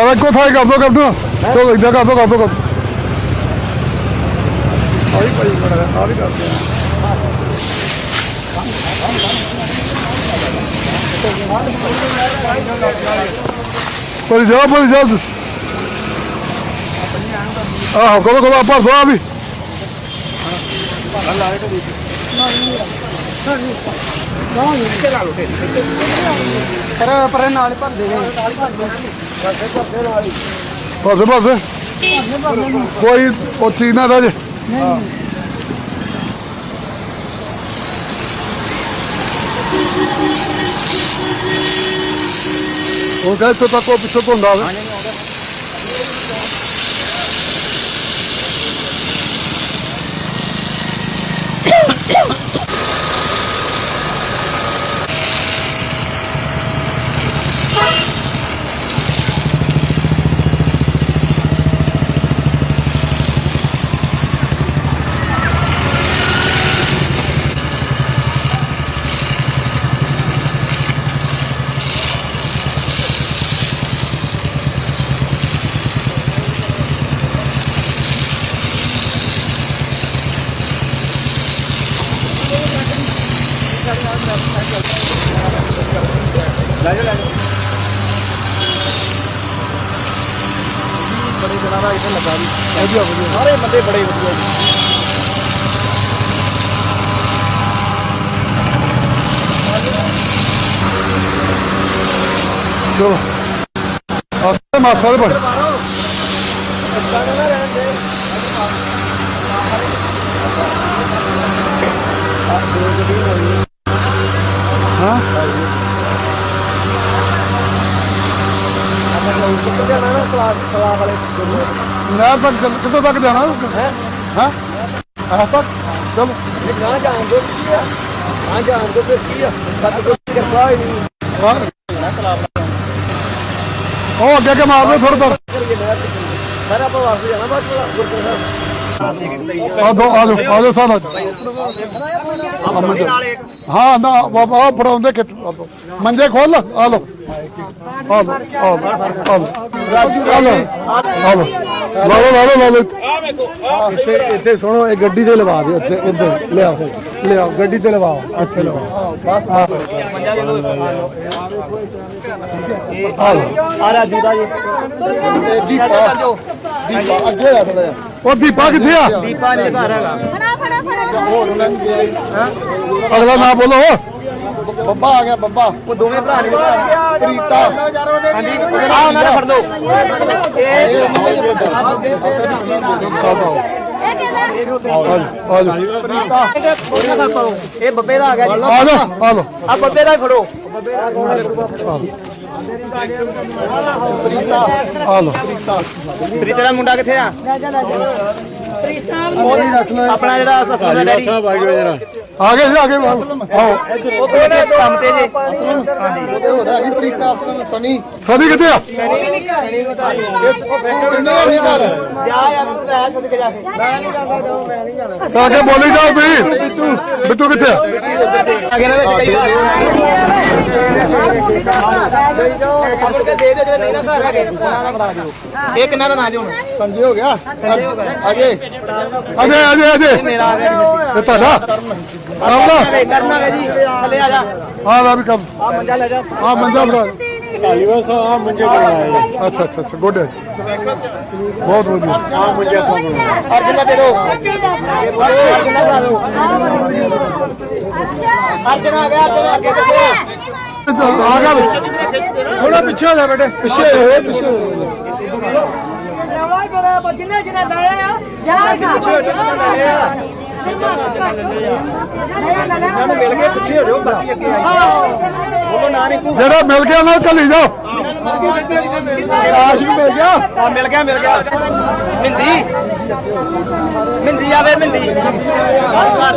ਪਾ ਦੋ ਚਲੋ ਸਾਰਾ ਕੋ ਥਾਈ ਕਰ ਦੋ ਕਰ ਦੋ। ਚਲੋ, ਇਦਾਂ ਕਰ ਦੋ ਕਰ ਦੋ ਕਰ ਦੋ। ਆ ਵੀ ਭਾਈ ਬੜਾ ਆ ਵੀ ਕਰਦੇ ਆ ਪਰ ਜਾ ਪਰ ਜਾ। ਆਹ ਕੋਲ ਕੋਲ ਆਪਾਂ ਸਵਾ ਵੀ। ਪਰ ਪਰ ਨਾਲ ਭਰਦੇ ਨੇ ਪਾਸੇ ਪਾਸੇ ਕੋਈ ਉਹ ਚੀਜ਼ ਨਾ ਰਹਿ ਜੇ ਉਹ ਕਹਿੰਦਾ ਇੱਥੋਂ ਤੱਕ ਉਹ ਪਿੱਛੇ ਤੋਂ ਹੁੰਦਾ ਵੇ ਬੜੇ ਦਿਨਾਂ ਦਾ ਇੱਥੇ ਲੱਗਾ ਜੀ ਸਾਰੇ ਬੰਦੇ ਬੜੇ। ਵਧੀਆ ਜੀ ਚਲੋ ਆਸੇ ਮਾਸਾ ਦੇ ਬਣ ਹਾਂ ਕਿੱਥੇ ਜਾਣਾ ਨਾ ਨਾ ਤੱਕ ਕਿੱਥੋਂ ਤੱਕ ਜਾਣਾ? ਹੈ? ਹਾਂ? ਆਹ ਤੱਕ ਚਲੋ। ਇਹ ਨਾ ਜਾਣ ਦੋ ਕੀ ਆ? ਨਾ ਜਾਣ ਦੋ ਫਿਰ ਕੀ ਆ? ਸੱਤ ਕੋਈ ਕਿਰਪਾ ਹੀ ਨਹੀਂ। ਉਹ ਅੱਗੇ ਅੱਗੇ ਮਾਰ ਦੇ ਥੋੜਾ ਥੋੜਾ ਸਾਰਾ ਆਪਾਂ ਵਾਪਸ ਜਾਣਾ ਬਸ ਗੁਰਦੁਆਰਾ ਸਾਹਿਬ। ਆ ਦੋ ਆ ਜੋ ਆ ਜੋ ਸਾਡਾ ਹਾਂ ਨਾ ਬਾਬਾ ਆ ਫੜਾਉਂਦੇ ਕਿ ਮੰਜੇ ਖੋਲ ਆ ਲੋ ਆ ਲੋ ਆ ਲੋ ਰਾਜੂ ਆ ਲੋ ਆ ਲੋ ਲਾ ਲੋ ਲਾ ਲੋ ਲਾ ਲੋ ਇੱਥੇ ਇੱਥੇ ਸੁਣੋ ਇਹ ਗੱਡੀ ਤੇ ਲਵਾ ਦਿਓ ਇੱਥੇ ਇੱਧਰ। ਲਿਆਓ ਲਿਆਓ ਗੱਡੀ ਤੇ ਲਵਾਓ ਇੱਥੇ ਲਵਾਓ। ਬਸ ਆ ਆ ਲੋ ਆ ਰਾਜੂ ਦਾ ਜੀ ਦੀਪਾ ਅੱਗੇ ਆ ਥੋੜਾ ਜਿਹਾ। ਉਹ ਦੀਪਾ ਕਿੱਥੇ ਆ? ਦੀਪਾ ਨੇ ਘਰ ਹੈਗਾ। ਫੜਾ ਫੜਾ ਫੜਾ ਅਗਲਾ ਨਾ ਬੋਲੋ। ਬੱਬਾ ਆ ਗਿਆ ਬੱਬਾ। ਉਹ ਦੋਵੇਂ ਭਰਾ ਨੇ ਪ੍ਰੀਤਾ। ਹਾਂਜੀ ਆ ਉਹਨਾਂ ਨੇ ਫੜ ਲਓ। ਇਹ ਦਾ ਬੱਬੇ ਦਾ ਆ ਗਿਆ ਜੀ। ਆ ਜਾ ਆ ਲੋ ਆ ਬੱਬੇ ਦਾ ਫੜੋ। ਆ ਲੋ ਪ੍ਰੀਤੇ ਦਾ ਮੁੰਡਾ ਕਿੱਥੇ ਆ? ਆਪਣਾ ਜਿਹੜਾ ਸੱਸਾ ਦਾ ਡੈਡੀ। ਆ ਗਏ ਜੀ ਆ ਗਏ ਆਓ। ਉਹ ਨੇ ਕੰਮ ਤੇ ਜੇ। ਹਾਂਜੀ ਪ੍ਰੀਤਾ ਸਨੀ ਸਨੀ ਕਿੱਥੇ ਆ ਜਾ ਯਾਰ ਤੂੰ ਲੈ ਛੱਡ ਕੇ ਜਾ ਕੇ। ਮੈਂ ਨਹੀਂ ਜਾਂਦਾ ਦੋ ਮੈਂ ਨਹੀਂ ਜਾਣਾ ਸਾਕੇ ਬੋਲੀ ਜਾਓ ਤੁਸੀਂ। ਬਿੱਟੂ ਕਿੱਥੇ ਆ? ਅਗੇ ਨਾ ਵਿੱਚ ਕਈ ਵਾਰ। ਅਮਰ ਕੇ ਦੇ ਦੇ ਜਿਹੜੇ ਨਹੀਂ ਨਾ ਘਰ ਹੈਗੇ ਉਹਨਾਂ ਦਾ ਫੜਾ ਦਿਓ। ਇਹ ਕਿੰਨਾ ਦਾ ਨਾਂ ਜੀ ਹੁਣ? ਸੰਜੇ ਹੋ ਗਿਆ। ਅਜੇ। ਅਜੇ ਅਜੇ ਅਜੇ। ਮੇਰਾ ਆ ਗਿਆ ਇਹ ਤੁਹਾਡਾ? ਆਉਂਦਾ ਜੀ ਕਰਨਾ ਹੈ ਜੀ। ਥੱਲੇ ਆ ਜਾ। ਆ ਲਾ ਵੀ ਕੰਮ। ਆ ਮੰਜਾ ਲੈ ਜਾ। ਆ ਮੰਜਾ ਬਣਾ ਬਸ ਆ ਮੰਜੇ ਬਣਾਇਆ ਅੱਛਾ ਅੱਛਾ ਅੱਛਾ ਗੁੱਡ। ਬਹੁਤ ਵਧੀਆ। ਆ ਮੰਜੇ ਤੋਂ ਅਰਜਨ ਦਾ ਦੇ ਦੋ। ਅਰਜਨ ਦਾ ਬਣਾ ਦਿਓ ਅਰਜਨ ਆ ਗਿਆ ਅੱਗੇ ਕਿੱਥੇ ਆ ਆ ਗਿਆ ਥੋੜਾ ਪਿੱਛੇ ਹੋ ਜਾ ਬੇਟੇ। ਪਿੱਛੇ ਹੀ ਬੜਾ ਲਾਇਆ ਆ ਜਾ। ਪਿੱਛੇ ਸਾਨੂੰ ਮਿਲ ਗਏ ਪਿੱਛੇ ਹੋ ਜਾਓ ਬਾਕੀ ਅੱਗੇ ਆਈ ਬੋਲੋ ਨਾ ਰਿੰਕੂ ਜਿਹੜਾ ਮਿਲ ਗਿਆ ਨਾ ਚੱਲੀ ਜਾਓ। ਆਸ਼ ਵੀ ਮਿਲ ਗਿਆ। ਆ ਮਿਲ ਗਿਆ ਮਿਲ ਗਿਆ। ਮਿੰਦੀ। ਮਿੰਦੀ ਆਵੇ ਮਿੰਦੀ। ਗੱਲ ਕਰ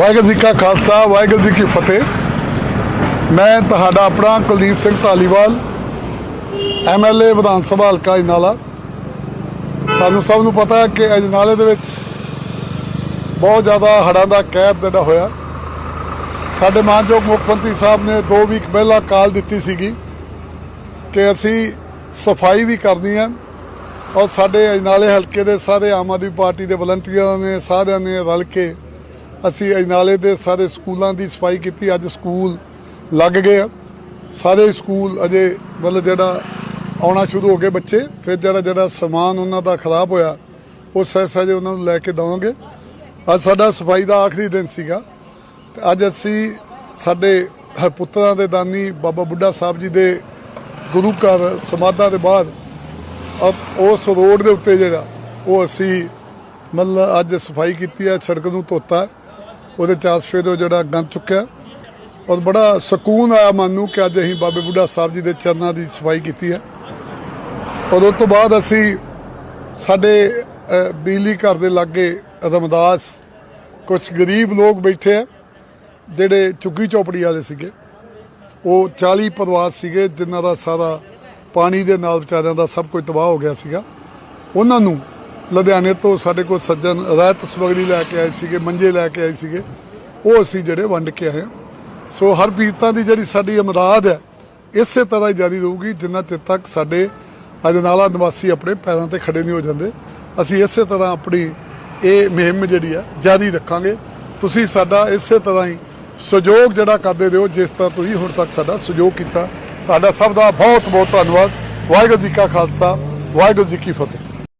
ਵਾਹਿਗੁਰੂ ਜੀ ਕਾ ਖਾਲਸਾ, ਵਾਹਿਗੁਰੂ ਜੀ ਕੀ ਫਤਿਹ। ਮੈਂ ਤੁਹਾਡਾ ਆਪਣਾ ਕੁਲਦੀਪ ਸਿੰਘ ਧਾਲੀਵਾਲ ਐਮਐਲਏ ਵਿਧਾਨ ਸਭਾ ਹਲਕਾ ਅਜਨਾਲਾ। ਸਾਨੂੰ ਸਭ ਨੂੰ ਪਤਾ ਹੈ ਕਿ ਅਜਨਾਲੇ ਦੇ ਵਿੱਚ ਬਹੁਤ ਜ਼ਿਆਦਾ ਹੜ੍ਹਾਂ ਦਾ ਕਹਿਰ ਜਿਹੜਾ ਹੋਇਆ। ਸਾਡੇ ਮਾਨਯੋਗ ਮੁੱਖ ਮੰਤਰੀ ਸਾਹਿਬ ਨੇ 2 ਵੀਕ ਪਹਿਲਾਂ ਕਾਲ ਦਿੱਤੀ ਸੀਗੀ ਕਿ ਅਸੀਂ ਸਫ਼ਾਈ ਵੀ ਕਰਨੀ ਹੈ ਔਰ ਸਾਡੇ ਅਜਨਾਲੇ ਹਲਕੇ ਦੇ ਸਾਰੇ ਆਮ ਆਦਮੀ ਪਾਰਟੀ ਦੇ ਵਲੰਟੀਅਰਾਂ ਨੇ ਸਾਰਿਆਂ ਨੇ ਰਲ ਕੇ ਅਸੀਂ ਅਜਨਾਲੇ ਦੇ ਸਾਰੇ ਸਕੂਲਾਂ ਦੀ ਸਫ਼ਾਈ ਕੀਤੀ, ਅੱਜ ਸਕੂਲ ਲੱਗ ਗਏ ਆ। ਸਾਰੇ ਸਕੂਲ ਅਜੇ ਮਤਲਬ ਜਿਹੜਾ ਆਉਣਾ ਸ਼ੁਰੂ ਹੋ ਗਏ ਬੱਚੇ, ਫਿਰ ਜਿਹੜਾ ਜਿਹੜਾ ਸਮਾਨ ਉਹਨਾਂ ਦਾ ਖਰਾਬ ਹੋਇਆ, ਉਹ ਸਹਿ ਅਜੇ ਉਹਨਾਂ ਨੂੰ ਲੈ ਕੇ ਦਵਾਂਗੇ। ਅੱਜ ਸਾਡਾ ਸਫ਼ਾਈ ਦਾ ਆਖਰੀ ਦਿਨ ਸੀਗਾ। ਤੇ ਅੱਜ ਅਸੀਂ ਸਾਡੇ ਪੁੱਤਰਾਂ ਦੇ ਦਾਨੀ ਬਾਬਾ ਬੁੱਢਾ ਸਾਹਿਬ ਜੀ ਦੇ ਗੁਰੂ ਘਰ ਸਮਾਧਾਂ ਦੇ ਬਾਅਦ ਅਬ ਉਸ ਰੋਡ ਦੇ ਉੱਤੇ ਜਿਹੜਾ ਉਹ ਅਸੀਂ ਮਤਲਬ ਅੱਜ ਸਫ਼ਾਈ ਕੀਤੀ ਹੈ, ਸੜਕ ਨੂੰ ਧੋਤਾ। ਉਹਦੇ ਚਾਸਫੇ ਤੋਂ ਜਿਹੜਾ ਗੰਦ ਚੁੱਕਿਆ। ਔਰ ਬੜਾ ਸਕੂਨ ਆਇਆ ਮਨ ਨੂੰ ਕਿ ਅੱਜ ਅਸੀਂ ਬਾਬੇ ਬੁੱਢਾ ਸਾਹਿਬ ਜੀ ਦੇ ਚਰਨਾਂ ਦੀ ਸਫ਼ਾਈ ਕੀਤੀ ਹੈ। ਔਰ ਉਸ ਤੋਂ ਬਾਅਦ ਅਸੀਂ ਸਾਡੇ ਬਿਜਲੀ ਘਰ ਦੇ ਲਾਗੇ ਰਮਦਾਸ ਕੁਝ ਗਰੀਬ ਲੋਕ ਬੈਠੇ ਆ, ਜਿਹੜੇ ਝੁੱਗੀ ਚੌਪੜੀ ਵਾਲੇ ਸੀਗੇ। ਉਹ 40 ਪਰਿਵਾਰ ਸੀਗੇ, ਜਿਨ੍ਹਾਂ ਦਾ ਸਾਰਾ ਪਾਣੀ ਦੇ ਨਾਲ ਵਿਚਾਰਿਆਂ ਦਾ ਸਭ ਕੁਝ ਤਬਾਹ ਹੋ ਗਿਆ ਸੀਗਾ। ਉਹਨਾਂ ਨੂੰ ਲੁਧਿਆਣੇ ਤੋਂ ਸਾਡੇ ਕੋਲ ਸੱਜਣ ਰਾਇਤ ਸਮਗਰੀ ਲੈ ਕੇ ਆਏ ਸੀਗੇ, ਮੰਜੇ ਲੈ ਕੇ ਆਏ ਸੀਗੇ। ਉਹ ਅਸੀਂ ਜਿਹੜੇ ਵੰਡ ਕੇ ਆਏ ਹਾਂ। ਸੋ ਹਰ ਪੀੜਤਾਂ ਦੀ ਜਿਹੜੀ ਸਾਡੀ ਇਮਦਾਦ ਹੈ, ਇਸੇ ਤਰ੍ਹਾਂ ਹੀ ਜਾਰੀ ਰਹੂਗੀ, ਜਿੰਨਾ ਚਿਰ ਤੱਕ ਸਾਡੇ ਅਜਨਾਲਾ ਨਿਵਾਸੀ ਆਪਣੇ ਪੈਰਾਂ ਤੇ ਖੜੇ ਨਹੀਂ ਹੋ ਜਾਂਦੇ। ਅਸੀਂ ਇਸੇ ਤਰ੍ਹਾਂ ਆਪਣੀ ਇਹ ਮੁਹਿੰਮ ਜਿਹੜੀ ਆ ਜਾਰੀ ਰੱਖਾਂਗੇ। ਤੁਸੀਂ ਸਾਡਾ ਇਸੇ ਤਰ੍ਹਾਂ ਹੀ ਸਹਿਯੋਗ ਜਿਹੜਾ ਕਰਦੇ ਰਹੋ ਜਿਸ ਤਰ੍ਹਾਂ ਤੁਸੀਂ ਹੁਣ ਤੱਕ ਸਾਡਾ ਸਹਿਯੋਗ ਕੀਤਾ। ਤੁਹਾਡਾ ਸਭ ਦਾ ਬਹੁਤ ਬਹੁਤ ਧੰਨਵਾਦ। ਵਾਹਿਗੁਰੂ ਜੀ ਕਾ ਖਾਲਸਾ, ਵਾਹਿਗੁਰੂ ਜੀ ਕੀ ਫਤਿਹ।